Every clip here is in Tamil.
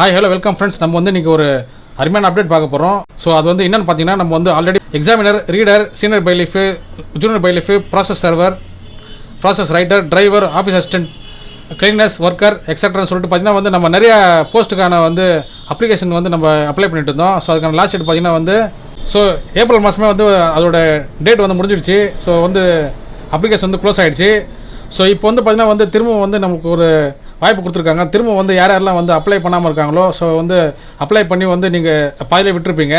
ஹாய் ஹலோ வெல்கம் ஃப்ரெண்ட்ஸ் நம்ம வந்து இன்றைக்கி ஒரு அருமையான அப்டேட் பார்க்க போகிறோம் ஸோ அது வந்து என்னென்னு பார்த்தீங்கன்னா நம்ம வந்து already examiner reader senior bailiff junior bailiff process server process writer driver office assistant cleaners worker எக்ஸட்ரான்னு சொல்லிட்டு பார்த்தீங்கன்னா வந்து நம்ம நிறைய போஸ்ட்டுக்கான வந்து அப்ளிகேஷன் வந்து நம்ம அப்ளை பண்ணிட்டு இருந்தோம். ஸோ அதுக்கான லாஸ்ட் டேட் பார்த்தீங்கன்னா வந்து ஸோ ஏப்ரல் மாதமே வந்து அதோட டேட் வந்து முடிஞ்சிடுச்சு. ஸோ வந்து அப்ளிகேஷன் வந்து க்ளோஸ் ஆகிடுச்சு ஸோ இப்போ வந்து பார்த்தீங்கன்னா வந்து திரும்பவும் வந்து நமக்கு ஒரு வாய்ப்பு கொடுத்துருக்காங்க. திரும்ப வந்து யார் யாரெல்லாம் வந்து அப்ளை பண்ணாமல் இருக்காங்களோ ஸோ வந்து அப்ளை பண்ணி வந்து நீங்கள் பாதியில் விட்டுருப்பீங்க.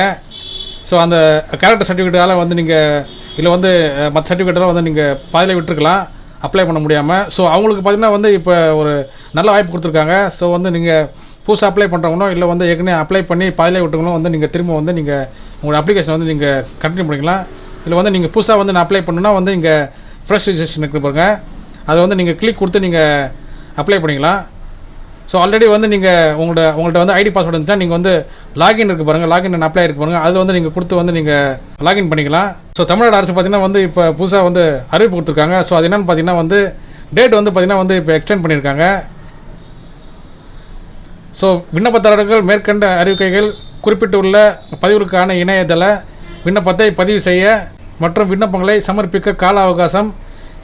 ஸோ அந்த கேரக்டர் சர்டிஃபிகேட்டால் வந்து நீங்கள் இல்லை வந்து மற்ற சர்டிஃபிகேட்டெல்லாம் வந்து நீங்கள் பாதியிலே விட்டுருக்கலாம். அப்ளை பண்ண முடியாமல் ஸோ அவங்களுக்கு பார்த்தீங்கன்னா வந்து இப்போ ஒரு நல்ல வாய்ப்பு கொடுத்துருக்காங்க. ஸோ வந்து நீங்கள் புதுசாக அப்ளை பண்ணுறவங்களோ இல்லை வந்து ஏற்கனவே அப்ளை பண்ணி பாதியில் விட்டுங்களும் வந்து நீங்கள் திரும்ப வந்து நீங்கள் உங்களோட அப்ளிகேஷன் வந்து நீங்கள் கண்டினியூ பண்ணிக்கலாம். இல்லை வந்து நீங்கள் புதுசாக வந்து நான் அப்ளை பண்ணுன்னா வந்து இங்கே ஃப்ரெஷ் ரிஜிஸ்ட்ரேஷன் இருக்கு பாருங்கள் அதை வந்து நீங்கள் கிளிக் கொடுத்து நீங்கள் அப்ளை பண்ணிக்கலாம் ஸோ ஆல்ரெடி வந்து நீங்கள் உங்களோட உங்கள்கிட்ட வந்து ஐடி பாஸ்வேர்டு இருந்துச்சா நீங்கள் வந்து லாகின் இருக்குது பாருங்கள் லாகின் அண்ட் அப்ளை இருக்கு பாருங்கள் அது வந்து நீங்கள் கொடுத்து வந்து நீங்கள் லாகின் பண்ணிக்கலாம் ஸோ தமிழ்நாடு அரசு பார்த்தீங்கன்னா வந்து இப்போ புதுசாக வந்து அறிவிப்பு கொடுத்துருக்காங்க. ஸோ அது என்னென்னு பார்த்தீங்கன்னா வந்து டேட் வந்து பார்த்தீங்கன்னா வந்து இப்போ எக்ஸ்டெண்ட் பண்ணியிருக்காங்க. ஸோ விண்ணப்பதாரர்கள் மேற்கண்ட அறிவிக்கைகள் குறிப்பிட்டுள்ள பதிவுகளுக்கான இணையதள விண்ணப்பத்தை பதிவு செய்ய மற்றும் விண்ணப்பங்களை சமர்ப்பிக்க கால அவகாசம்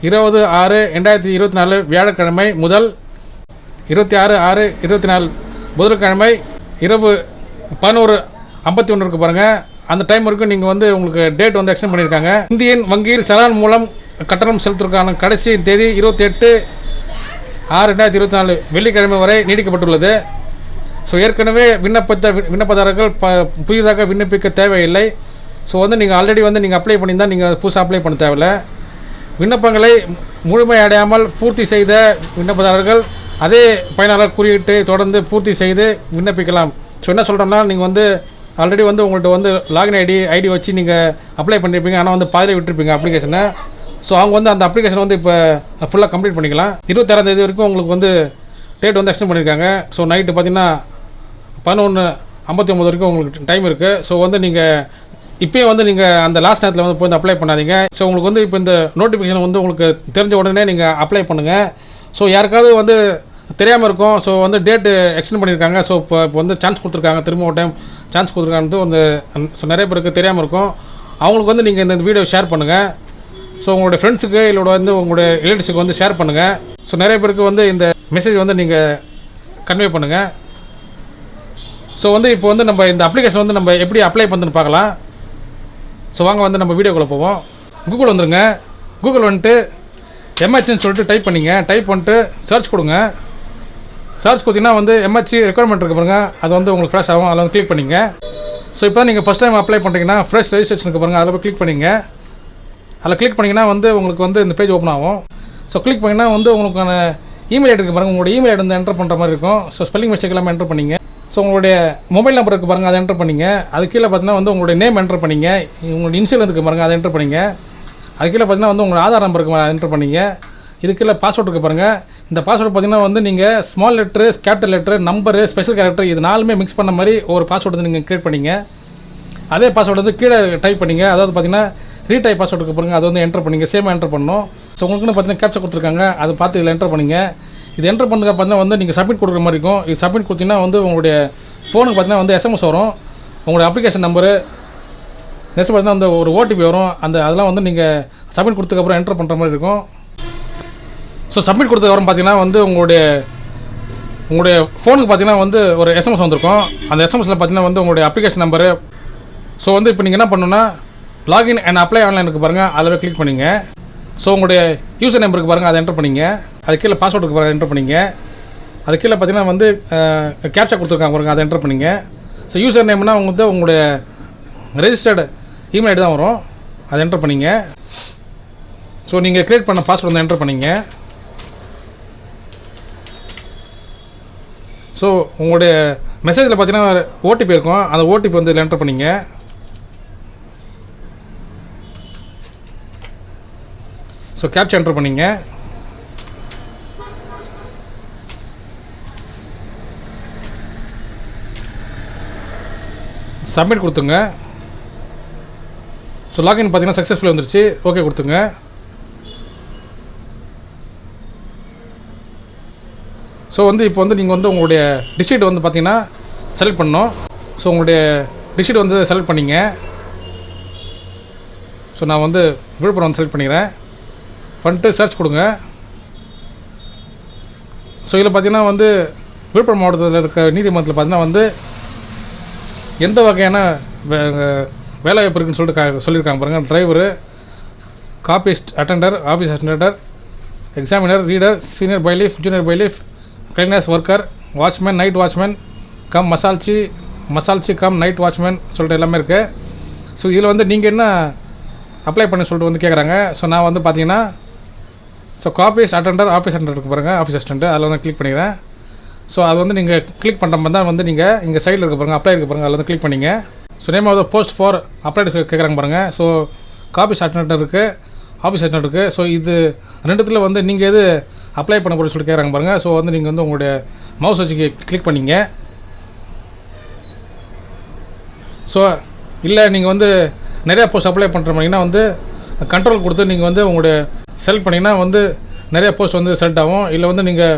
இருபது ஆறு ரெண்டாயிரத்தி இருபத்தி நாலு வியாழக்கிழமை முதல் இருபத்தி ஆறு ஆறு இருபத்தி நாலு புதன்கிழமை இரவு பதினோரு ஐம்பத்தி ஒன்று இருக்குது பாருங்கள் அந்த டைம் வரைக்கும் நீங்கள் வந்து உங்களுக்கு டேட் வந்து எக்ஸ்டெண்ட் பண்ணியிருக்காங்க. இந்தியன் வங்கியில் சலான் மூலம் கட்டணம் செலுத்துவதற்கான கடைசி தேதி இருபத்தி எட்டு ஆறு ரெண்டாயிரத்தி இருபத்தி நாலு வெள்ளிக்கிழமை வரை நீடிக்கப்பட்டுள்ளது ஸோ ஏற்கனவே விண்ணப்பத்த வி- விண்ணப்பதாரர்கள் ப புதிதாக விண்ணப்பிக்க தேவையில்லை. ஸோ வந்து நீங்கள் ஆல்ரெடி வந்து நீங்கள் அப்ளை பண்ணியிருந்தால் நீங்கள் புதுசாக அப்ளை பண்ண தேவையில்லை. விண்ணப்பங்களை முழுமையடையாமல் பூர்த்தி செய்த விண்ணப்பதாரர்கள் அதே பயனாளர் குறியீட்டு தொடர்ந்து பூர்த்தி செய்து விண்ணப்பிக்கலாம். ஸோ என்ன சொல்கிறோம்னா நீங்கள் வந்து ஆல்ரெடி வந்து உங்கள்கிட்ட வந்து லாகின் ஐடி ஐடி வச்சு நீங்கள் அப்ளை பண்ணியிருப்பீங்க ஆனால் வந்து பாதியில் விட்டுருப்பீங்க அப்ளிகேஷனை ஸோ அவங்க வந்து அந்த அப்ளிகேஷன் வந்து இப்போ ஃபுல்லாக கம்ப்ளீட் பண்ணிக்கலாம். இருபத்தாறாம் தேதி வரைக்கும் உங்களுக்கு வந்து டேட் வந்து எக்ஸ்டெண்ட் பண்ணியிருக்காங்க ஸோ நைட்டு பார்த்தீங்கன்னா பதினொன்று ஐம்பத்தி ஒம்பது வரைக்கும் உங்களுக்கு டைம் இருக்குது ஸோ வந்து நீங்கள் இப்போயே வந்து நீங்கள் அந்த லாஸ்ட் நேரத்தில் வந்து போய் அப்ளை பண்ணாதீங்க. ஸோ உங்களுக்கு வந்து இப்போ இந்த நோட்டிஃபிகேஷன் வந்து உங்களுக்கு தெரிஞ்ச உடனே நீங்கள் அப்ளை பண்ணுங்கள் ஸோ யாருக்காவது வந்து தெரியாமல் இருக்கும். ஸோ வந்து டேட்டு எக்ஸ்டெண்ட் பண்ணியிருக்காங்க. ஸோ இப்போ இப்போ வந்து சான்ஸ் கொடுத்துருக்காங்க. திரும்ப ஒரு டைம் சான்ஸ் கொடுத்துருக்காங்க வந்து ஸோ நிறைய பேருக்கு தெரியாமல் இருக்கும். அவங்களுக்கு வந்து நீங்கள் இந்த வீடியோ ஷேர் பண்ணுங்கள் ஸோ உங்களுடைய ஃப்ரெண்ட்ஸுக்கு இல்லை வந்து உங்களுடைய ரிலேட்டிவ்ஸுக்கு வந்து ஷேர் பண்ணுங்கள் ஸோ நிறைய பேருக்கு வந்து இந்த மெசேஜ் வந்து நீங்கள் கன்வே பண்ணுங்கள் ஸோ வந்து இப்போ வந்து நம்ம இந்த அப்ளிகேஷன் வந்து நம்ம எப்படி அப்ளை பண்ணுன்னு பார்க்கலாம். ஸோ வாங்க வந்து நம்ம வீடியோக்குள்ளே போவோம். கூகுள் வந்துருங்க. கூகுள் வந்துட்டு எம்ஹெச்னு சொல்லிட்டு டைப் பண்ணிங்க. டைப் பண்ணிட்டு சர்ச் கொடுங்க. சர்ச் கொடுத்தீங்கன்னா வந்து எம்ஹெச்சி ரெக்குவயர்மெண்ட் இருக்கு பாருங்க. அது வந்து உங்களுக்கு ஃப்ரெஷ் ஆகும். அதில் வந்து கிளிக் பண்ணிங்க. ஸோ இப்போ நீங்கள் ஃபஸ்ட் டைம் அப்ளை பண்ணுறீங்கன்னா ஃப்ரெஷ் ரெஜிஸ்ட்ரேஷனுக்கு பாருங்கள் அதில் போய் கிளிக் பண்ணிங்க. அதில் கிளிக் பண்ணிங்கன்னா வந்து உங்களுக்கு வந்து இந்த பேஜ் ஓப்பன் ஆகும். ஸோ கிளிக் பண்ணிங்கன்னா வந்து உங்களுக்கான இமெயில் ஐடி இருக்கு பாருங்கள் உங்களுடைய இமெயில் ஐடி வந்து என்டர் பண்ணுற மாதிரி இருக்கும். ஸோ ஸ்பெல்லிங் மிஸ்டேக் எல்லாமே என்டர் பண்ணிங்க. ஸோ உங்களுடைய மொபைல் நம்பர் இருக்குது பாருங்கள் அதை என்டர் பண்ணிங்க. அது கீழே பார்த்தீங்கன்னா வந்து உங்களுடைய நேம் என்டர் பண்ணிங்க. உங்களுடைய இன்சூரன்ஸ் இருக்குது பாருங்கள் அதை என்டர் பண்ணிங்க. அது கீழே பார்த்தீங்கன்னா வந்து உங்களோட ஆதார் நம்பருக்கு அதை என்டர் பண்ணிங்க. இதுக்குள்ள கீழே பாஸ்வேர்ட் இருக்கு இந்த பாஸ்வேர்டு பார்த்தீங்கன்னா வந்து நீங்கள் small letter capital letter number special character இது நாலுமே மிக்ஸ் பண்ண மாதிரி ஒரு பாஸ்வேர்டு வந்து நீங்கள் க்ரியேட் பண்ணிங்க. அதே பாஸ்வேர்டு வந்து கீழே டைப் பண்ணிங்க. அதாவது பார்த்தீங்கன்னா ரீடைப் பாஸ்வேர்டு இருக்கு பாருங்கள் அது வந்து என்டர் பண்ணிங்க. சேமாக என்டர் பண்ணணும். ஸோ உங்களுக்குன்னு பார்த்தீங்கன்னா கேப்சர் கொடுத்துருக்காங்க. அதை பார்த்து இதில் என்டர் பண்ணிங்க. இது என்டர் பண்ணதுக்கு பார்த்தீங்கன்னா வந்து நீங்கள் சப்மிட் கொடுக்குற மாதிரி இருக்கும். இது சப்மிட் கொடுத்தீங்கன்னா வந்து உங்களுடைய ஃபோனுக்கு பார்த்தீங்கன்னா வந்து எஸ்எம்எஸ் வரும். உங்களுடைய அப்ளிகேஷன் நம்பரு நெக்ஸ்ட் பார்த்தீங்கன்னா அந்த ஒரு ஓடிபி வரும். அந்த அதெல்லாம் வந்து நீங்கள் சப்மிட் கொடுத்ததுக்கப்புறம் என்டர் பண்ணுற மாதிரி இருக்கும். ஸோ சப்மிட் கொடுத்ததுக்கப்புறம் பார்த்தீங்கன்னா வந்து உங்களுடைய உங்களுடைய ஃபோனுக்கு பார்த்தீங்கன்னா வந்து ஒரு எஸ்எம்எஸ் வந்திருக்கும். அந்த எஸ்எம்எஸில் பார்த்தீங்கன்னா வந்து உங்களுடைய அப்ளிகேஷன் நம்பரு ஸோ வந்து இப்போ நீங்கள் என்ன பண்ணணும்னா லாகின் அண்ட் அப்ளை ஆன்லைனுக்கு பாருங்கள் அதில் கிளிக் பண்ணிங்க. ஸோ உங்களுடைய யூசர் நம்பருக்கு பாருங்கள் அதை என்டர் பண்ணிங்க. அது கீழே பாஸ்வேர்டுக்கு பாருங்கள் என்டர் பண்ணிங்க. அது கீழே பார்த்தீங்கன்னா வந்து கேப்சா கொடுத்துருக்காங்க பாருங்கள் அதை என்டர் பண்ணிங்க. ஸோ யூசர் நேம்னா அவங்க வந்து உங்களுடைய ரெஜிஸ்டர்டு இமெயில் ஐடி தான் வரும். அதை என்டர் பண்ணிங்க. ஸோ நீங்கள் க்ரியேட் பண்ண பாஸ்வேர்டு வந்து என்டர் பண்ணிங்க. ஸோ உங்களுடைய மெசேஜில் பார்த்தீங்கன்னா ஓடிபி இருக்கும். அந்த ஓடிபி வந்து இதில் என்டர் பண்ணிங்க. ஸோ கேப்ச் என்டர் பண்ணிங்க. சப்மிட் கொடுத்துங்க. ஸோ லாகின் பார்த்தீங்கன்னா சக்ஸஸ்ஃபுல் வந்துருச்சு. ஓகே கொடுத்துங்க. ஸோ வந்து இப்போ வந்து நீங்கள் வந்து உங்களுடைய டிஸ்ட்ரிக்ட் வந்து பார்த்தீங்கன்னா செலக்ட் பண்ணணும். ஸோ உங்களுடைய டிஸ்ட்ரிக்ட் வந்து செலக்ட் பண்ணிங்க. ஸோ நான் வந்து விழுப்புரம் வந்து செலக்ட் பண்ணிக்கிறேன். பண்ணிட்டு சர்ச் கொடுங்க. ஸோ இதில் பார்த்தீங்கன்னா வந்து விழுப்புரம் மாவட்டத்தில் இருக்க நீதிமன்றத்தில் பார்த்தீங்கன்னா வந்து எந்த வகையான வே வேலைவாய்ப்பு இருக்குன்னு சொல்லிட்டு கா- சொல்லியிருக்காங்க பாருங்கள் driver copyist attender office attender examiner reader senior bailiff junior bailiff cleaners worker watchman night watchman cum மசால்ச்சி மசால்ச்சி கம் நைட் வாட்ச்மேன் சொல்லிட்டு எல்லாமே இருக்குது ஸோ இதில் வந்து நீங்கள் என்ன அப்ளை பண்ண சொல்லிட்டு வந்து கேட்குறாங்க ஸோ நான் வந்து பார்த்தீங்கன்னா so copyist attender office attender இருக்கு பாருங்கள் ஆஃபீஸ் அசிஸ்டன்ட் அதில் வந்து கிளிக் பண்ணிக்கிறேன். ஸோ அது வந்து நீங்கள் கிளிக் பண்ணுற மாதிரி தான் வந்து நீங்கள் இங்கே சைடில் இருக்க பாருங்கள் அப்ளை இருக்க பாருங்கள் அதில் வந்து கிளிக் பண்ணிங்க. So name of post for apply கேட்குறாங்க பாருங்கள் ஸோ காபீஸ் அட்டண்டர் இருக்குது ஆஃபீஸ் அட்டண்டர் இருக்குது ஸோ இது ரெண்டுத்தில் வந்து நீங்கள் எது அப்ளை பண்ண சொல்லி சொல்லிட்டு கேட்குறாங்க பாருங்கள் ஸோ வந்து நீங்கள் வந்து உங்களுடைய மவுஸ் வச்சு கிளிக் பண்ணிங்க. ஸோ இல்லை நீங்கள் வந்து நிறையா போஸ்ட் அப்ளை பண்ணுற மாதிரின்னா வந்து கண்ட்ரோல் கொடுத்து நீங்கள் வந்து உங்களுடைய செலக்ட் பண்ணிங்கன்னா வந்து நிறையா போஸ்ட் வந்து செலக்ட் ஆகும். இல்லை வந்து நீங்கள்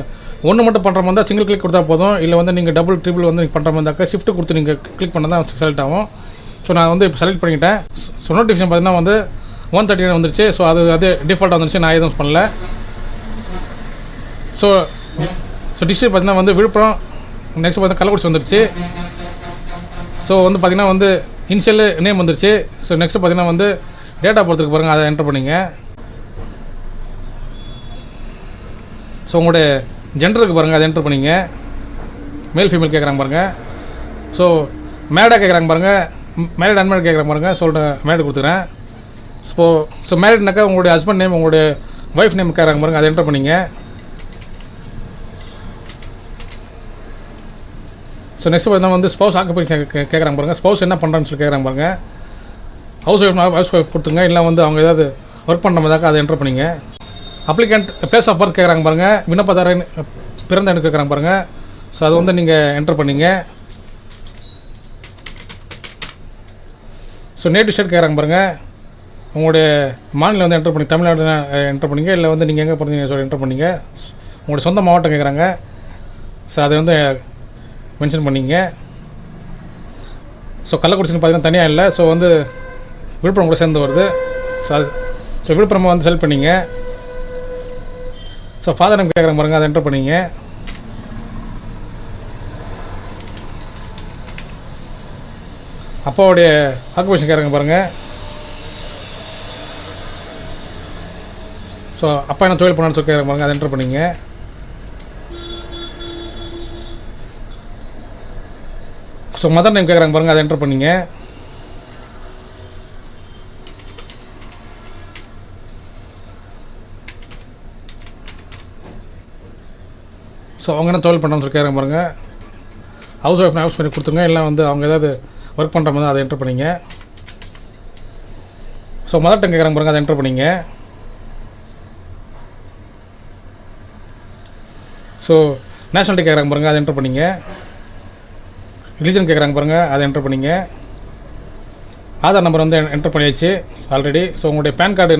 ஒன்று மட்டும் பண்ணுற மாதிரி இருந்தால் சிங்கிள் கிளிக் கொடுத்தா போதும். இல்லை வந்து நீங்கள் டபுள் ட்ரிபிள் வந்து நீங்கள் பண்ணுற மாதிரி இருந்தாக்கா ஷிஃப்ட் கொடுத்து நீங்கள் கிளிக் பண்ணால் தான் செலக்ட் ஆகும். ஸோ நான் வந்து இப்போ செலக்ட் பண்ணிக்கிட்டேன். ஸோ நோட்டிஃபிகேஷன் பார்த்தீங்கன்னா வந்து ஒன் தேர்ட்டி நைன் வந்துருச்சு. ஸோ அது அது டிஃபால்ட்டாக வந்துருச்சு. நான் எதுவும் பண்ணல. ஸோ ஸோ டிஸ்ட்ரிக் பார்த்தீங்கன்னா வந்து விழுப்புரம் நெக்ஸ்ட் பார்த்தீங்கன்னா கள்ளக்குறிச்சி வந்துருச்சு. ஸோ வந்து பார்த்திங்கன்னா வந்து இனிஷியல் நேம் வந்துருச்சு. ஸோ நெக்ஸ்ட் பார்த்தீங்கன்னா வந்து டேட்டா போகிறதுக்கு பாருங்கள் அதை என்டர் பண்ணிங்க. ஸோ உங்களுடைய ஜெண்டருக்கு பாருங்கள் அதை என்டர் பண்ணிங்க. மேல் ஃபீமேல் கேட்குறாங்க பாருங்கள் ஸோ மேடாக கேட்குறாங்க பாருங்கள் மேரிட் அன்மேரிட் கேட்குறாங்க பாருங்கள் சொல்லிட்டு மேரிட் கொடுத்துக்கிறேன். ஸோ ஸோ மேரிட்னாக்கா உங்களுடைய ஹஸ்பண்ட் நேம் உங்களுடைய ஒய்ஃப் நேம் கேட்குறாங்க பாருங்கள் அதை என்டர் பண்ணிங்க. ஸோ நெக்ஸ்ட் பார்த்தா வந்து ஸ்பௌஸ் ஆக்குப்பை கேட்குறாங்க பாருங்கள் ஸ்பௌஸ் என்ன பண்ணுறான்னு சொல்லி கேட்குறாங்க பாருங்கள் ஹவுஸ் ஒய்ஃப் ஹவுஸ் ஒய்ஃப் கொடுத்துங்க இல்லை வந்து அவங்க ஏதாவது ஒர்க் பண்ணுற மாதிரிக்கா அதை என்டர் பண்ணிங்க. அப்ளிகண்ட் பிளேஸ் ஆஃப் பர்த் கேட்குறாங்க பாருங்கள் விண்ணப்பதாரன் பிறந்த எனக்கு கேட்குறாங்க பாருங்கள் ஸோ அது வந்து நீங்கள் என்டர் பண்ணிங்க. ஸோ நேட்டிவ் ஸ்டேட் கேட்குறாங்க பாருங்கள் உங்களுடைய மாநிலம் வந்து என்டர் பண்ணி தமிழ்நாடு என்டர் பண்ணிங்க. இல்லை வந்து நீங்கள் எங்கே பிறந்தீங்க? சொல்லி என்டர் பண்ணிங்க. உங்களுடைய சொந்த மாவட்டம் கேட்குறாங்க. ஸோ அதை வந்து மென்ஷன் பண்ணிங்க. ஸோ கள்ளக்குறிச்சின்னு பார்த்தீங்கன்னா தனியாக இல்லை. ஸோ வந்து விழுப்புரம் கூட சேர்ந்து வருது. ஸோ ஸோ விழுப்புரம் வந்து செல் பண்ணிங்க. ஸோ ஃபாதர் நேம் கேட்குற பாருங்க அதை என்டர் பண்ணிங்க. அப்பாவுடைய ஆக்குபேஷன் கேட்குறங்க பாருங்கள் ஸோ அப்பா என்ன தொழில் பண்ணான்னு சொல்லி கேட்குற பாருங்க அதை என்டர் பண்ணிங்க. ஸோ மதர் நேம் கேட்குறாங்க பாருங்கள் அதை என்டர் பண்ணிங்க. ஸோ அவங்க என்ன தொழில் பண்ணுறோம்னு சொல்லி கேட்குறாங்க பாருங்கள் ஹவுஸ் ஒய்ஃப் ஹவுஸ் பண்ணி கொடுத்துருங்க இல்லை வந்து அவங்க ஏதாவது ஒர்க் பண்ணுற மாதிரி அதை என்டர் பண்ணிங்க. ஸோ மதர் டங் கேட்குறாங்க பாருங்கள் அதை என்டர் பண்ணிங்க. ஸோ நேஷனாலிட்டி கேட்குறாங்க பாருங்கள் அதை என்டர் பண்ணிங்க. ரிலீஜன் கேட்குறாங்க பாருங்கள் அதை என்டர் பண்ணிங்க. ஆதார் நம்பர் வந்து என்டர் பண்ணியாச்சு ஆல்ரெடி ஸோ உங்களுடைய பேன் கார்டு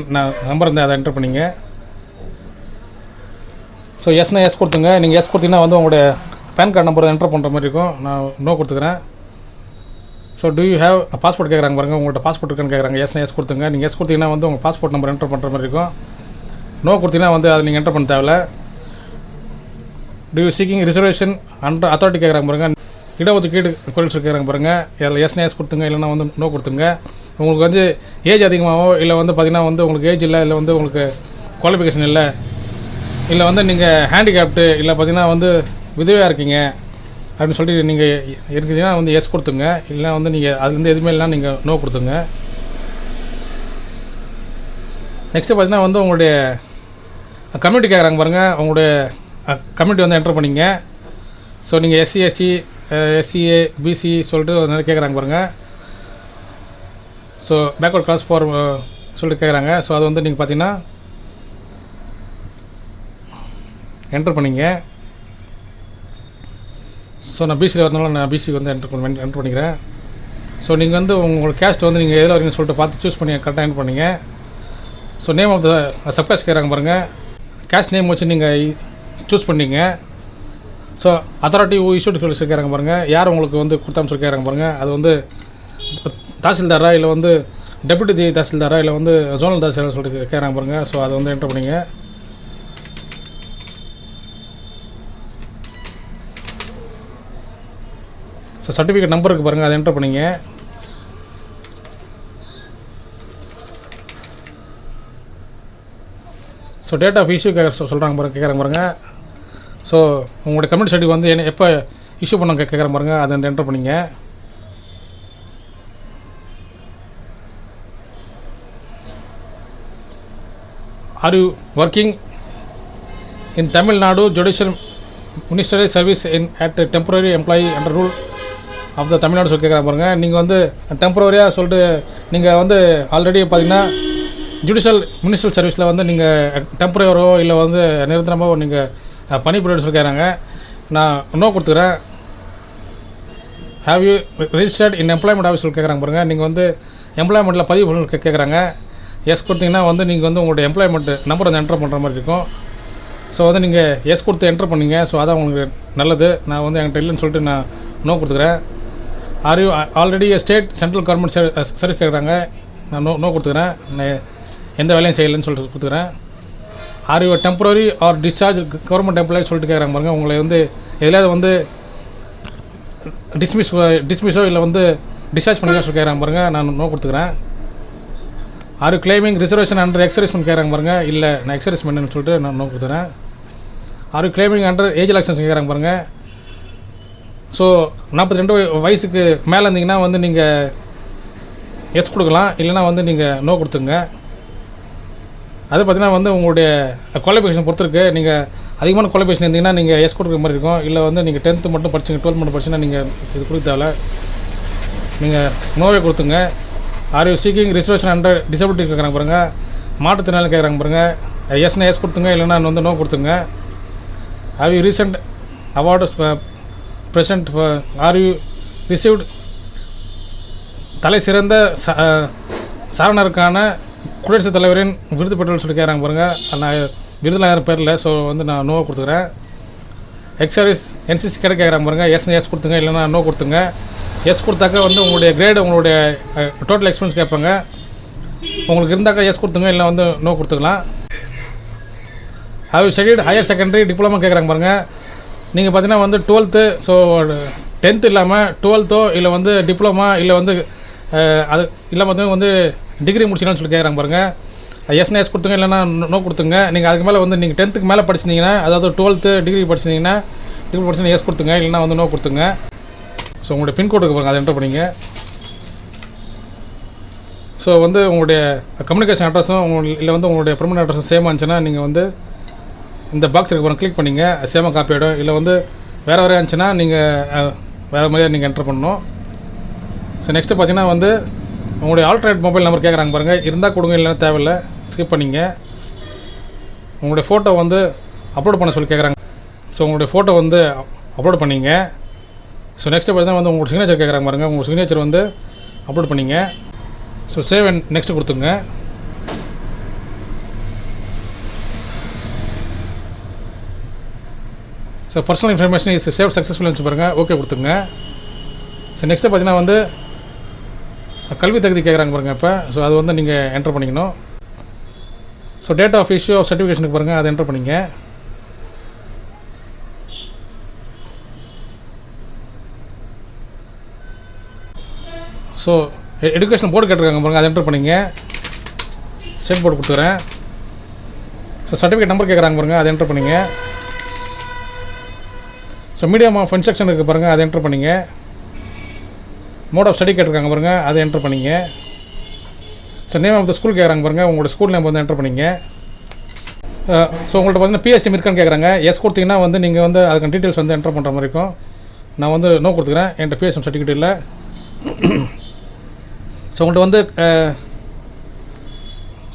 நம்பர் வந்து அதை என்டர் பண்ணிங்க. ஸோ எஸ்னா எஸ் கொடுத்துங்க. நீங்கள் எஸ் கொடுத்தீங்கன்னா வந்து உங்களுடைய பேன் கார்டு நம்பர் என்டர் பண்ணுற மாதிரி இருக்கும். நான் நோ கொடுத்துக்கிறேன். So do you have passport கேட்குறாங்க பாருங்கள் உங்கள்கிட்ட பாஸ்போர்ட் இருக்குன்னு கேட்குறாங்க எஸ்னா எஸ் கொடுத்துங்க. நீங்கள் எஸ் கொடுத்தீங்கன்னா வந்து உங்கள் பாஸ்போர்ட் நம்பர் என்டர் பண்ணுற மாதிரி இருக்கும். நோ கொடுத்தீங்கன்னா வந்து அதை நீங்கள் என்டர் பண்ண தேவையில்ல. Do you seeking reservation under authority கேட்குறாங்க பாருங்கள் இடஒதுக்கீடு கோயில் இருக்கிறாங்க பாருங்கள் இதில் எஸ்னா எஸ் கொடுத்துங்க இல்லைன்னா வந்து நோ கொடுத்துங்க உங்களுக்கு வந்து ஏஜ் அதிகமாகவோ இல்லை வந்து பார்த்திங்கன்னா வந்து உங்களுக்கு ஏஜ் இல்லை இல்லை வந்து உங்களுக்கு குவாலிஃபிகேஷன் இல்லை இல்லை வந்து நீங்கள் ஹேண்டிகேப்டு இல்லை பார்த்தீங்கன்னா வந்து விதவையாக இருக்கீங்க அப்படின்னு சொல்லிட்டு நீங்கள் இருக்கிறீங்கன்னா வந்து எஸ் கொடுத்துங்க இல்லை வந்து நீங்கள் அதுலேருந்து எதுவுமே இல்லைனா நீங்கள் நோ கொடுத்துங்க நெக்ஸ்ட்டு பார்த்தீங்கன்னா வந்து உங்களுடைய கம்யூனிட்டி கேட்குறாங்க பாருங்கள் உங்களுடைய கம்யூனிட்டி வந்து என்டர் பண்ணிங்க. ஸோ நீங்கள் எஸ்சி எஸ்டி எஸ்சிஏ பிசி சொல்லிட்டு நிறைய கேட்குறாங்க பாருங்கள் ஸோ பேக்வர்ட் கிளாஸ் ஃபார் சொல்லிட்டு கேட்குறாங்க ஸோ அது வந்து நீங்கள் பார்த்தீங்கன்னா என்டர் பண்ணிங்க. ஸோ நான் பிசியில் வரதுனால நான் பிசி வந்து என்டர் பண்ணி என்டர் பண்ணிக்கிறேன். ஸோ நீங்கள் வந்து உங்களோட கேஸ்ட் வந்து நீங்கள் எதில் வரீங்கன்னு சொல்லிட்டு பார்த்து சூஸ் பண்ணி கரெக்டாக என்டர் பண்ணிங்க. So name of the subcaste கேட்குறாங்க பாருங்கள் கேஸ்ட் நேம் வச்சு நீங்கள் சூஸ் பண்ணிங்க. ஸோ அத்தாரிட்டி இஷ்யூட் சொல்லியிருக்காங்க பாருங்கள் யார் உங்களுக்கு வந்து கொடுத்தான்னு சொல்லியிருக்காங்க பாருங்கள் அது வந்து தாசில்தாரா இல்லை வந்து டெபுட்டி தாசில்தாரா இல்லை வந்து ஜோனல் தாசில்தார் சொல்லிட்டு கேட்குறாங்க பாருங்கள் ஸோ அதை வந்து என்டர் பண்ணிங்க. ஸோ சர்டிஃபிகேட் நம்பர் பாருங்கள் அதை என்டர் பண்ணிங்க. ஸோ டேட் ஆஃப் இஷ்யூ கேட்க சொல்கிறாங்க பாருங்க கேட்குறாங்க பாருங்கள் ஸோ உங்களுடைய கம்யூனிட்டி சர்டிஃபிகேட் வந்து என்ன எப்போ இஷ்யூ பண்ண கேட்குற பாருங்க அதை என்டர் பண்ணிங்க. Are you working in Tamil Nadu judicial ministry service in at temporary employee under rule of the Tamil Nadu சொல்லி கேட்குறாங்க பாருங்க. நீங்கள் வந்து டெம்பரரியாக சொல்லிட்டு நீங்கள் வந்து ஆல்ரெடி பார்த்தீங்கன்னா ஜுடிஷியல் மினிஸ்ட்ரல் சர்வீஸில் வந்து நீங்கள் டெம்பரரியோ இல்லை வந்து நிரந்தரமாக நீங்கள் பனி சொல்லி கேட்குறாங்க நான் நோ கொடுத்துக்கிறேன். Have you registered in employment office கேட்குறாங்க பாருங்கள் நீங்கள் வந்து எம்ப்ளாய்மெண்ட்டில் பதிவு பண்ணி கேட்குறாங்க எஸ் கொடுத்தீங்கன்னா வந்து நீங்கள் வந்து உங்களுடைய எம்ப்ளாய்மெண்ட் நம்பர் வந்து என்டர் பண்ணுற மாதிரி இருக்கும். ஸோ வந்து நீங்கள் எஸ் கொடுத்து என்டர் பண்ணீங்க. ஸோ அதான் உங்களுக்கு நல்லது. நான் வந்து என்கிட்ட இல்லைன்னு சொல்லிட்டு நான் நோ கொடுத்துக்கிறேன். Are you already state central government service கேட்குறாங்க நான் நோ நோ கொடுத்துக்கிறேன். நான் எந்த வேலையும் செய்யலைன்னு சொல்லிட்டு கொடுத்துக்கிறேன். Are you temporary or discharge government employee சொல்லிட்டு கேட்குறாங்க பாருங்கள் உங்களை வந்து எதுலையாவது வந்து டிஸ்மிஸ் டிஸ்மிஸோ இல்லை வந்து டிஸ்சார்ஜ் பண்ணி சொல்லி கேட்குறாங்க பாருங்கள் நான் நோ கொடுத்துக்கிறேன். Are you claiming reservation under ex serviceman கேட்குறாங்க பாருங்க. இல்லை நான் எக்ஸர்வைஸ்மெண்ட்னு சொல்லிட்டு நான் நோ கொடுத்துறேன். Are you claiming under age elections கேட்குறாங்க பாருங்கள் ஸோ நாற்பத்தி ரெண்டு வயசுக்கு மேலே இருந்தீங்கன்னா வந்து நீங்கள் எஸ் கொடுக்கலாம். இல்லைன்னா வந்து நீங்கள் நோ கொடுத்துங்க அது பார்த்தீங்கன்னா வந்து உங்களுடைய குவாலிஃபிகேஷன் பொறுத்திருக்கு. நீங்கள் அதிகமான குவாலிஃபிகேஷன் இருந்தீங்கன்னா நீங்கள் எஸ் கொடுக்குற மாதிரி இருக்கும். இல்லை வந்து நீங்கள் டென்த்து மட்டும் படிச்சிங்க டுவெல்த் மட்டும் படிச்சுன்னா நீங்கள் இது கொடுக்க தேவையில்ல. நீங்கள் நோவே கொடுத்துங்க. Are you seeking reservation under disability கேட்குறாங்க பாருங்கள் மாற்றுத்திறனாளி கேட்குறாங்க பாருங்கள் எஸ்னா எஸ் கொடுத்துங்க இல்லைன்னா வந்து நோ கொடுத்துங்க have you recent award present are you received தலை சிறந்த ச சாரணருக்கான குடியரசுத் தலைவரின் விருது பெற்றோர் சொல்லி கேட்குறாங்க பாருங்கள் நான் விருதுலாம் பேரில் ஸோ வந்து நான் நோ கொடுத்துக்கிறேன். எக்ஸ் சர்வீஸ் என்சிசி கிட்ட கேட்குறாங்க பாருங்கள் எஸ் எஸ் கொடுத்துங்க இல்லைன்னா நோ கொடுத்துங்க. எஸ் கொடுத்தாக்கா வந்து உங்களுடைய கிரேடு உங்களுடைய டோட்டல் எக்ஸ்பீரியன்ஸ் கேட்பாங்க. உங்களுக்கு இருந்தாக்கா எஸ் கொடுத்துங்க இல்லை வந்து நோ கொடுத்துக்கலாம். Have studied higher secondary diploma கேட்குறாங்க பாருங்கள் நீங்கள் பார்த்தீங்கன்னா வந்து டுவெல்த்து ஸோ டென்த்து இல்லாமல் டுவெல்த்தோ இல்லை வந்து டிப்ளமா இல்லை வந்து அது இல்லாமல் பார்த்தீங்கன்னா வந்து டிகிரி முடிச்சிக்கலாம்னு சொல்லி கேட்குறாங்க பாருங்கள் எஸ்னா எஸ் கொடுத்துங்க இல்லைன்னா நோ கொடுத்துங்க. நீங்கள் அதுக்கு மேலே வந்து நீங்கள் டென்த்துக்கு மேலே படிச்சிருந்தீங்கன்னா அதாவது டுவெல்த்து டிகிரி படிச்சிருந்தீங்கன்னா டிகிரி படிச்சிருந்தீங்க எஸ் கொடுத்துங்க இல்லைன்னா வந்து நோ கொடுத்துங்க. ஸோ உங்களுடைய பின்கோடு இருக்கு அதை என்ட்ரு பண்ணிங்க. ஸோ வந்து உங்களுடைய கம்யூனிகேஷன் அட்ரஸும் உங்கள் இல்லை வந்து உங்களுடைய பெர்மனன்ட் அட்ரஸும் சேமாக இருந்துச்சுன்னா நீங்கள் வந்து இந்த பாக்ஸ் இருக்கு கிளிக் பண்ணிங்க. சேமாக காப்பி ஆகிடும் இல்லை வந்து வேறு வேறு இருந்துச்சுன்னா நீங்கள் வேறு மாதிரியாக நீங்கள் என்டர் பண்ணணும். ஸோ நெக்ஸ்ட்டு பார்த்தீங்கன்னா வந்து உங்களுடைய ஆல்ட்ரேட் மொபைல் நம்பர் கேட்குறாங்க பாருங்கள் இருந்தால் கொடுங்க இல்லைன்னா தேவையில்லை. ஸ்கிப் பண்ணிங்க. உங்களுடைய ஃபோட்டோ வந்து அப்லோட் பண்ண சொல்லி கேட்குறாங்க ஸோ உங்களுடைய ஃபோட்டோ வந்து அப்லோட் பண்ணிங்க. ஸோ நெக்ஸ்ட்டு பார்த்தீங்கன்னா வந்து உங்களோட சிக்னேச்சர் கேட்குறாங்க பாருங்கள் உங்கள் சிக்னேச்சர் வந்து அப்லோட் பண்ணிங்க. ஸோ சேவ் அண்ட் நெக்ஸ்ட் கொடுத்துங்க. So personal information is save successful வச்சு பாருங்கள் ஓகே கொடுத்துங்க. ஸோ நெக்ஸ்ட்டு பார்த்தீங்கன்னா வந்து கல்வி தகுதி கேட்குறாங்க பாருங்கள் இப்போ. ஸோ அது வந்து நீங்கள் என்டர் பண்ணிக்கணும். So date of issue of சர்டிஃபிகேஷனுக்கு பாருங்கள் அதை என்டர் பண்ணிங்க. ஸோ எடுகேஷன் போர்டு கேட்டிருக்காங்க பாருங்கள் அதை என்டர் பண்ணிங்க. ஸ்டேட் போர்டு கொடுத்துறேன். ஸோ சர்டிஃபிகேட் நம்பர் கேட்குறாங்க பாருங்கள் அதை என்டர் பண்ணிங்க. ஸோ மீடியம் ஆஃப் இன்ஸ்ட்ரக்ஷன் இருக்குது பாருங்கள் அதை என்டர் பண்ணிங்க. மோட் ஆஃப் ஸ்டடி கேட்டிருக்காங்க பாருங்கள் அதை என்டர் பண்ணிங்க. So name of the school கேட்குறாங்க பாருங்கள் உங்களோட ஸ்கூல் நேம் வந்து என்டர் பண்ணிங்க. ஸோ uh, உங்கள்கிட்ட பார்த்தீங்கன்னா பிஎஸ்டி இருக்கான்னு கேட்குறாங்க எஸ் கொடுத்தீங்கன்னா வந்து நீங்கள் வந்து அதுக்கான டீட்டெயில்ஸ் வந்து என்டர் பண்ணுற மாதிரி இருக்கும். நான் வந்து நோ கொடுத்துக்கிறேன் என்கிட்ட பிஎஸ்எம் சர்டிஃபிகேட் இல்லை. ஸோ உங்கள்கிட்ட வந்து uh,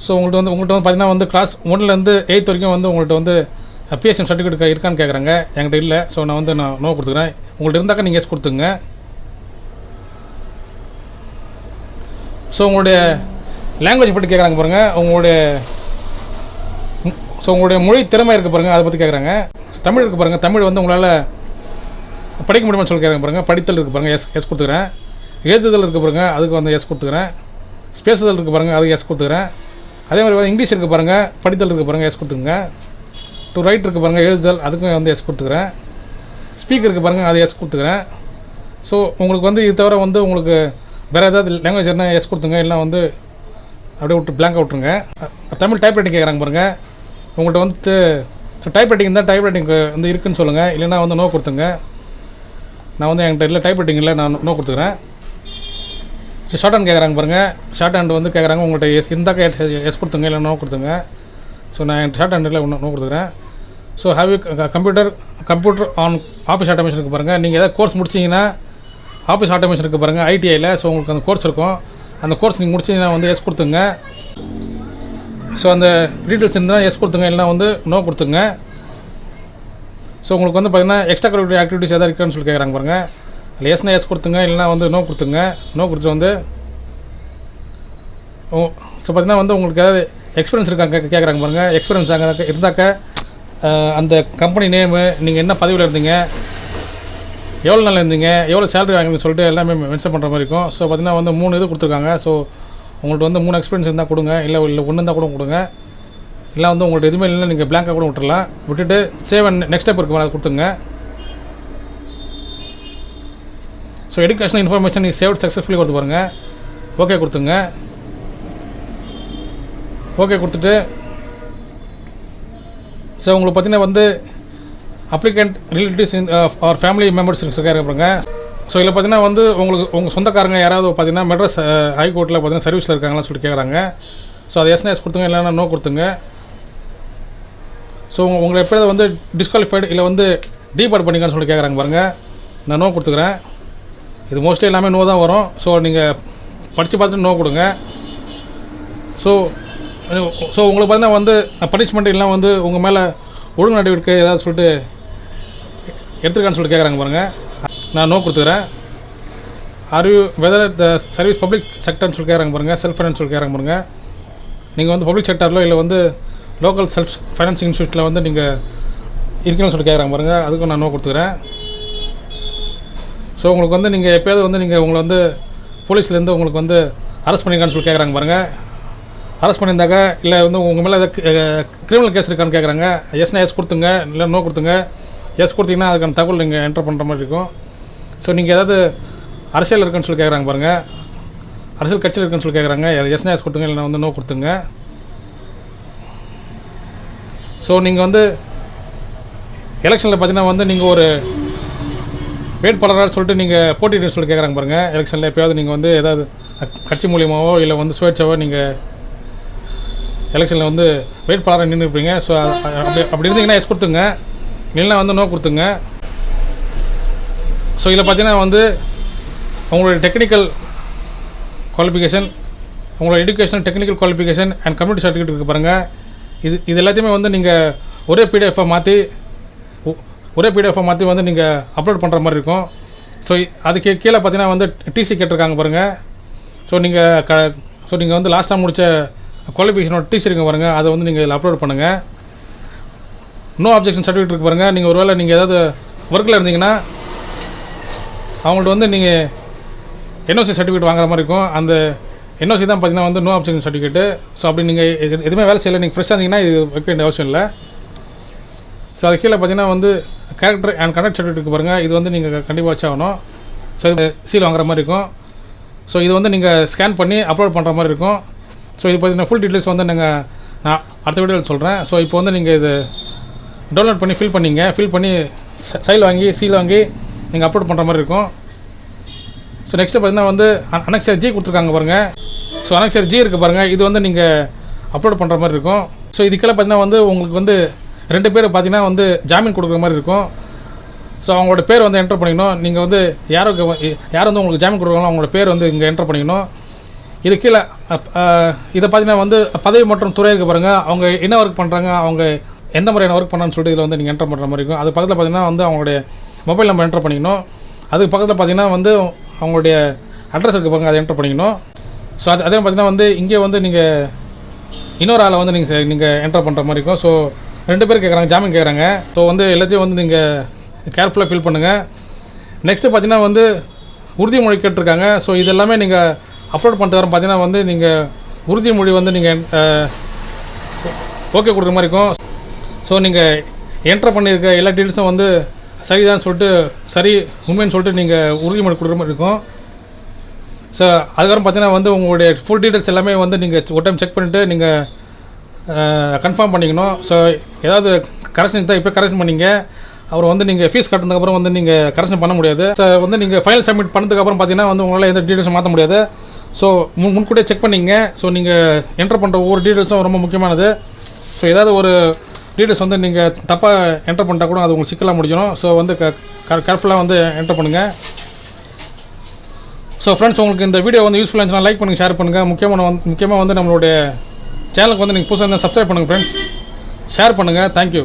ஸோ உங்கள்கிட்ட வந்து உங்கள்கிட்ட வந்து பார்த்தீங்கன்னா வந்து கிளாஸ் ஒன்லேருந்து எயித் வரைக்கும் வந்து உங்கள்கிட்ட வந்து uh, பிஎஸ்எம் சர்டிஃபிகேட் இருக்கான்னு கேட்குறாங்க என்கிட்ட இல்லை. ஸோ நான் வந்து நான் நோ கொடுத்துக்கிறேன். உங்கள்கிட்ட இருந்தாக்கா நீங்கள் எஸ் கொடுத்துங்க ஸோ உங்களுடைய லாங்குவேஜ் பற்றி கேட்குறாங்க பாருங்கள் உங்களுடைய ஸோ உங்களுடைய மொழி திறமை இருக்குது பாருங்கள் அதை பற்றி கேட்குறாங்க தமிழ் இருக்குது பாருங்கள் தமிழ் வந்து உங்களால் படிக்க முடியுமான்னு சொல்லி கேட்குறாங்க பாருங்கள் படித்தல் இருக்குது பாருங்கள் எஸ் எஸ் கொடுத்துக்கிறேன். எழுதுதல் இருக்குது பாருங்கள் அதுக்கு வந்து எஸ் கொடுத்துக்கிறேன். ஸ்பேசுதல் இருக்குது பாருங்கள் அதுக்கு எஸ் கொடுத்துக்கிறேன். அதே மாதிரி வந்து இங்கிலீஷ் இருக்குது பாருங்கள் படித்தல் இருக்குது பாருங்கள் எஸ் கொடுத்துங்க டு ரைட் இருக்குது பாருங்கள் எழுதுதல் அதுக்கும் வந்து எஸ் கொடுத்துக்கிறேன். ஸ்பீக்கர் இருக்குது பாருங்கள் அதை எஸ் கொடுத்துக்கிறேன். ஸோ உங்களுக்கு வந்து இது தவிர வந்து உங்களுக்கு வேறு ஏதாவது லாங்குவேஜ் என்ன எஸ் கொடுத்துங்க இல்லை வந்து அப்படியே விட்டு பிளாங்க் விட்ருங்க தமிழ் டைப் ரைட்டிங் கேட்குறாங்க பாருங்கள் உங்கள்கிட்ட வந்து ஸோ டைப் ரைட்டிங் இருந்தால் டைப் ரைட்டிங் வந்து இருக்குன்னு சொல்லுங்கள் இல்லைன்னா வந்து நோ கொடுத்துங்க நான் வந்து என்கிட்ட இல்லை டைப் ரைட்டிங் இல்லை நான் நோ கொடுத்துக்கிறேன். ஸோ ஷார்ட் ஹேண்ட் கேட்குறாங்க பாருங்கள் ஷார்ட் ஹேண்ட் வந்து கேட்குறாங்க உங்கள்கிட்ட எஸ் இருந்தாக்க எஸ் கொடுத்துங்க இல்லை நோ கொடுத்துங்க ஸோ நான் என் ஷார்ட் ஹேண்டில் நோ கொடுத்துக்கிறேன். So have you computer computer on office ஆட்டோமேஷனுக்கு பாருங்கள் நீங்கள் ஏதாவது கோர்ஸ் முடிச்சிங்கன்னா ஆஃபீஸ் ஆட்டோமேஷன் இருக்குது பாருங்கள் ஐடிஐயில் ஸோ உங்களுக்கு அந்த கோர்ஸ் இருக்கும். அந்த கோர்ஸ் நீங்கள் முடிச்சிங்கன்னா வந்து எஸ் கொடுத்துங்க. ஸோ அந்த டீட்டெயில்ஸ் இருந்தால் எஸ் கொடுத்துங்க இல்லைனா வந்து நோ கொடுத்துங்க. ஸோ உங்களுக்கு வந்து பார்த்தீங்கன்னா எக்ஸ்ட்ரா கரிக்குலர் ஆக்டிவிட்டிஸ் எதாவது இருக்குன்னு சொல்லி கேட்குறாங்க பாருங்கள் அதில் எஸ்னா எஸ் கொடுத்துங்க இல்லைனா வந்து நோ கொடுத்துங்க. நோ கொடுத்து வந்து ஓ ஸோ பார்த்தீங்கன்னா வந்து உங்களுக்கு ஏதாவது எக்ஸ்பீரியன்ஸ் இருக்காங்க கேட்குறாங்க பாருங்கள் எக்ஸ்பீரியன்ஸ் அங்கே இருந்தாக்க அந்த கம்பெனி நேமு நீங்கள் என்ன பதவியில் இருந்தீங்க எவ்வளோ நாள் இருந்தீங்க? எவ்வளோ சேலரி வாங்குறீங்கன்னு சொல்லிட்டு எல்லாமே மென்ஷன் பண்ணுற மாதிரி இருக்கும். ஸோ பார்த்தீங்கன்னா வந்து மூணு இது கொடுத்துருக்காங்க. ஸோ உங்கள்கிட்ட வந்து மூணு எக்ஸ்பீரியன்ஸ் இருந்தால் கொடுங்க. இல்லை இல்லை ஒன்று இருந்தால் கூட கொடுங்க. இல்லை வந்து உங்கள்கிட்ட எதுவுமே இல்லைன்னா நீங்கள் பிளாங்காக கூட விட்டுடலாம் விட்டுட்டு சேவ் நெக்ஸ்ட் ஸ்டெப் இருக்கு அதை கொடுத்துங்க ஸோ எடுக்கேஷனல் இன்ஃபர்மேஷன் நீங்கள் சேவ் சக்ஸஸ்ஃபுல்லி கொடுத்து பாருங்கள் ஓகே கொடுத்துங்க ஓகே கொடுத்துட்டு ஸோ உங்களுக்கு பார்த்தீங்கன்னா வந்து applicant relatives or family members இருக்காங்க ஸோ இதில் பார்த்தீங்கன்னா வந்து உங்களுக்கு உங்கள் சொந்தக்காரங்க யாராவது பார்த்தீங்கன்னா மெட்ராஸ் uh, ஹைகோர்ட்டில் பார்த்தீங்கன்னா சர்வீஸில் இருக்காங்களான்னு சொல்லிட்டு கேட்குறாங்க ஸோ அது எஸ்என்எஸ் கொடுத்துங்க இல்லைன்னா நோ கொடுத்துங்க ஸோ உங்கள் உங்களை எப்படியாவது வந்து டிஸ்குவாலிஃபைடு இல்லை வந்து டீபார்ட் பண்ணிங்கன்னு சொல்லி கேட்குறாங்க பாருங்கள் நான் நோ கொடுத்துக்கிறேன். இது மோஸ்ட்லி எல்லாமே நோ தான் வரும். ஸோ நீங்கள் படித்து பார்த்துட்டு நோ கொடுங்க. ஸோ ஸோ உங்களுக்கு பார்த்தீங்கன்னா வந்து பனிஷ்மெண்ட் இல்லைனா வந்து உங்கள் மேலே ஒழுங்கு நடவடிக்கை ஏதாவது சொல்லிட்டு எடுத்துருக்கான்னு சொல்லிட்டு கேட்குறாங்க பாருங்கள் நான் நோ கொடுத்துக்கிறேன். Are you whether the service public செக்டர்னு சொல்லி கேட்குறாங்க பாருங்கள் செல்ஃப் ஃபைனான்ஸ் சொல்லி கேட்குறாங்க பாருங்கள் நீங்கள் வந்து பப்ளிக் செக்டரில் இல்லை வந்து லோக்கல் செல்ஃப் ஃபைனான்சிங் இன்ஸ்டியூட்டில் வந்து நீங்கள் இருக்கணும்னு சொல்லி கேட்குறாங்க பாருங்கள் அதுக்கும் நான் நோ கொடுத்துக்கிறேன். ஸோ உங்களுக்கு வந்து நீங்கள் எப்போயாவது வந்து நீங்கள் உங்களை வந்து போலீஸ்லேருந்து உங்களுக்கு வந்து அரெஸ்ட் பண்ணியிருக்கான்னு சொல்லி கேட்குறாங்க பாருங்கள் அரெஸ்ட் பண்ணியிருந்தாக்க இல்லை வந்து உங்கள் மேலே கிரிமினல் கேஸ் இருக்கான்னு கேட்குறாங்க எஸ்னா எஸ் கொடுத்துங்க இல்லை நோ கொடுத்துங்க எஸ் கொடுத்தீங்கன்னா அதுக்கான தகவல் நீங்கள் என்டர் பண்ணுற மாதிரி இருக்கும். ஸோ நீங்கள் ஏதாவது அரசியல் இருக்குன்னு சொல்லி கேட்குறாங்க பாருங்கள் அரசியல் கட்சியில் இருக்குன்னு சொல்லி கேட்குறாங்க எஸ்னா எஸ் கொடுத்துங்க இல்லைனா வந்து நோ கொடுத்துங்க ஸோ நீங்கள் வந்து எலெக்ஷனில் பார்த்தீங்கன்னா வந்து நீங்கள் ஒரு வேட்பாளராக சொல்லிட்டு நீங்கள் போட்டிட்டு சொல்லி கேட்குறாங்க பாருங்கள் எலெக்ஷனில் எப்போயாவது நீங்கள் வந்து ஏதாவது கட்சி மூலியமாவோ இல்லை வந்து சுயேட்சாவோ நீங்கள் எலெக்ஷனில் வந்து வேட்பாளராக நின்று இருப்பீங்க ஸோ அப்படி அப்படி இருந்தீங்கன்னா எஸ் கொடுத்துங்க இல்லைன்னா வந்து நோ கொடுத்துங்க. ஸோ இதில் பார்த்தீங்கன்னா வந்து உங்களுடைய டெக்னிக்கல் குவாலிஃபிகேஷன் உங்களோட education technical qualification and community certificate இருக்கு பாருங்கள் இது இது எல்லாத்தையுமே வந்து நீங்கள் ஒரே பிடிஎஃபாக மாற்றி ஒரே பிடிஎஃபாக மாற்றி வந்து நீங்கள் அப்லோட் பண்ணுற மாதிரி இருக்கும். ஸோ அதுக்கு கீழே பார்த்தீங்கன்னா வந்து டிசி கேட்டிருக்காங்க பாருங்கள் ஸோ நீங்கள் க ஸோ நீங்கள் வந்து லாஸ்ட்டாக முடித்த குவாலிஃபிகேஷனோட டிசி இருக்க பாருங்கள் அதை வந்து நீங்கள் இதில் அப்லோட் பண்ணுங்கள் நோ அப்ஜெக்ஷன் சர்டிஃபிகேட் இருக்கு பாருங்கள் நீங்கள் ஒருவேளை நீங்கள் ஏதாவது ஒர்க்கில் இருந்தீங்கன்னா அவங்கள்ட்ட வந்து நீங்கள் என்ஓசி சர்டிஃபிகேட் வாங்குற மாதிரி இருக்கும். அந்த என்ஓசி தான் பார்த்தீங்கன்னா வந்து நோ அப்ஜெக்ஷன் சர்டிஃபிகேட்டு ஸோ அப்படி நீங்கள் எது- எதுவுமே வேலை செய்யலை. நீங்கள் ஃப்ரெஷ்ஷாக இருந்தீங்கன்னா இது வைக்க வேண்டிய அவசியம் இல்லை. ஸோ அது கீழே பார்த்தீங்கன்னா வந்து கேரக்டர் அண்ட் கனெக்ட் சர்டிஃபிகேட் பாருங்கள் இது வந்து நீங்கள் கண்டிப்பாக வச்சாகணும். ஸோ இது சீல் வாங்குற மாதிரி இருக்கும். ஸோ இது வந்து நீங்கள் ஸ்கேன் பண்ணி அப்லோட் பண்ணுற மாதிரி இருக்கும். ஸோ இது பார்த்தீங்கன்னா ஃபுல் டீட்டெயில்ஸ் வந்து நாங்கள் நான் அடுத்த வீடியோவில் சொல்கிறேன் ஸோ இப்போ வந்து நீங்கள் இது டவுன்லோட் பண்ணி ஃபில் பண்ணிங்க. ஃபில் பண்ணி சைல் வாங்கி சீல் வாங்கி நீங்கள் அப்லோட் பண்ணுற மாதிரி இருக்கும். ஸோ நெக்ஸ்ட்டு பார்த்தீங்கன்னா வந்து அனக்சர் ஜி கொடுத்துருக்காங்க பாருங்கள் ஸோ அனக்சர் ஜி இருக்குது பாருங்கள் இது வந்து நீங்கள் அப்லோட் பண்ணுற மாதிரி இருக்கும். ஸோ இதுக்கெல்லாம் பார்த்தீங்கன்னா வந்து உங்களுக்கு வந்து ரெண்டு பேர் பார்த்தீங்கன்னா வந்து ஜாமீன் கொடுக்குற மாதிரி இருக்கும். ஸோ அவங்களோட பேர் வந்து என்டர் பண்ணிக்கணும். நீங்கள் வந்து யாருக்கு யார் வந்து உங்களுக்கு ஜாமீன் கொடுக்குறாங்களோ அவங்களோட பேர் வந்து இங்கே என்டர் பண்ணிக்கணும். இது கீழே இதை பார்த்தீங்கன்னா வந்து பதவி மற்றும் துறை இருக்கு பாருங்கள் அவங்க என்ன ஒர்க் பண்ணுறாங்க அவங்க எந்த மாதிரியான ஒர்க் பண்ணணும்னு சொல்லிட்டு இதில் வந்து நீங்கள் என்டர் பண்ணுற மாதிரி இருக்கும். அது பக்கத்தில் பார்த்தீங்கன்னா வந்து அவங்களுடைய மொபைல் நம்பர் என்டர் பண்ணிக்கணும். அதுக்கு பக்கத்தில் பார்த்தீங்கன்னா வந்து அவங்களுடைய அட்ரஸ் இருக்குது பாருங்கள் அதை என்டர் பண்ணிக்கணும். ஸோ அது அதே பார்த்தீங்கன்னா வந்து இங்கே வந்து நீங்கள் இன்னொரு ஆளை வந்து நீங்கள் நீங்கள் என்டர் பண்ணுற மாதிரி இருக்கும். ஸோ ரெண்டு பேர் கேட்குறாங்க ஜாமீன் கேட்குறாங்க ஸோ வந்து எல்லாத்தையும் வந்து நீங்கள் கேர்ஃபுல்லாக ஃபில் பண்ணுங்கள் நெக்ஸ்ட்டு பார்த்தீங்கன்னா வந்து உறுதிமொழி கேட்டிருக்காங்க. ஸோ இது எல்லாமே நீங்கள் அப்லோட் பண்ணிட்டு வர பார்த்தீங்கன்னா வந்து நீங்கள் உறுதிமொழி வந்து நீங்கள் ஓகே கொடுக்குற மாதிரி இருக்கும். ஸோ நீங்கள் என்ட்ரு பண்ணியிருக்க எல்லா டீட்டெயில்ஸும் வந்து சரிதான் சொல்லிட்டு சரி உண்மைன்னு சொல்லிட்டு நீங்கள் உறுதிமொழி கொடுக்குற மாதிரி இருக்கும். ஸோ அதுக்கப்புறம் பார்த்தீங்கன்னா வந்து உங்களுடைய ஃபுல் டீட்டெயில்ஸ் எல்லாமே வந்து நீங்கள் ஒரு டைம் செக் பண்ணிவிட்டு நீங்கள் கன்ஃபார்ம் பண்ணிக்கணும். ஸோ ஏதாவது கரெக்ஷன் தான் இப்போ கரெக்ஷன் பண்ணிங்க. அப்புறம் வந்து நீங்கள் ஃபீஸ் கட்டினதுக்கப்புறம் வந்து நீங்கள் கரெக்ஷன் பண்ண முடியாது. ஸோ வந்து நீங்கள் ஃபைல் சப்மிட் பண்ணதுக்கப்புறம் பார்த்தீங்கன்னா வந்து உங்களால் எந்த டீட்டெயில்ஸும் மாற்ற முடியாது. ஸோ முன் முன்கூட்டியே செக் பண்ணிங்க. ஸோ நீங்கள் என்ட்ரு பண்ணுற ஒவ்வொரு டீட்டெயில்ஸும் ரொம்ப முக்கியமானது. ஸோ ஏதாவது ஒரு டீட்டெயில்ஸ் வந்து நீங்கள் தப்பாக என்டர் பண்ணிட்டா கூட அது உங்களுக்கு சிக்கலாக முடிஞ்சிடும். ஸோ வந்து கேர்ஃபுல்லாக வந்து என்டர் பண்ணுங்கள் ஸோ ஃப்ரெண்ட்ஸ் உங்களுக்கு இந்த வீடியோ வந்து யூஸ்ஃபுல்லாக இருந்துச்சுன்னா லைக் பண்ணுங்கள் ஷேர் பண்ணுங்கள் முக்கியமான வந்து முக்கியமாக வந்து நம்மளுடைய சேனலுக்கு வந்து நீங்கள் புதுசாக இருந்தால் சப்ஸ்கிரைப் பண்ணுங்கள் ஃப்ரெண்ட்ஸ் ஷேர் பண்ணுங்கள் தேங்க்யூ